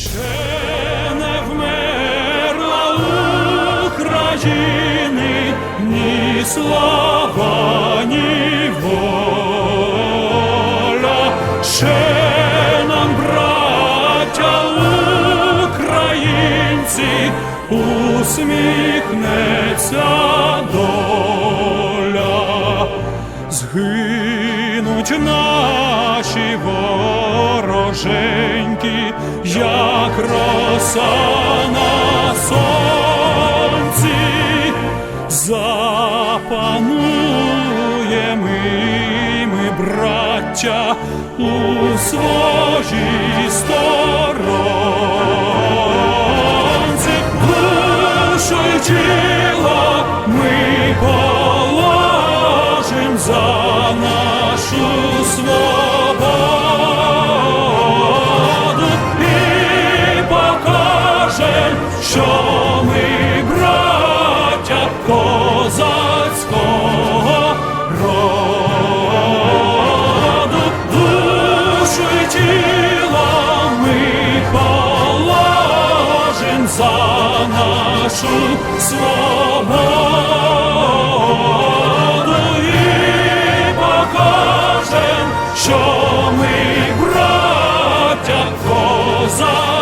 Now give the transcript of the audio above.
Ще не вмерла ні слава, ні. Ще нам, браття українці, усміхнеться доля. Згинуть наші вороженьки, як роса на сонці, запануємо і ми, браття, у своїй сторонці, душу й тіло ми положим за нашу свободу козацького роду душу і тіло ми положим за нашу свободу і покажем, що ми браття козацького.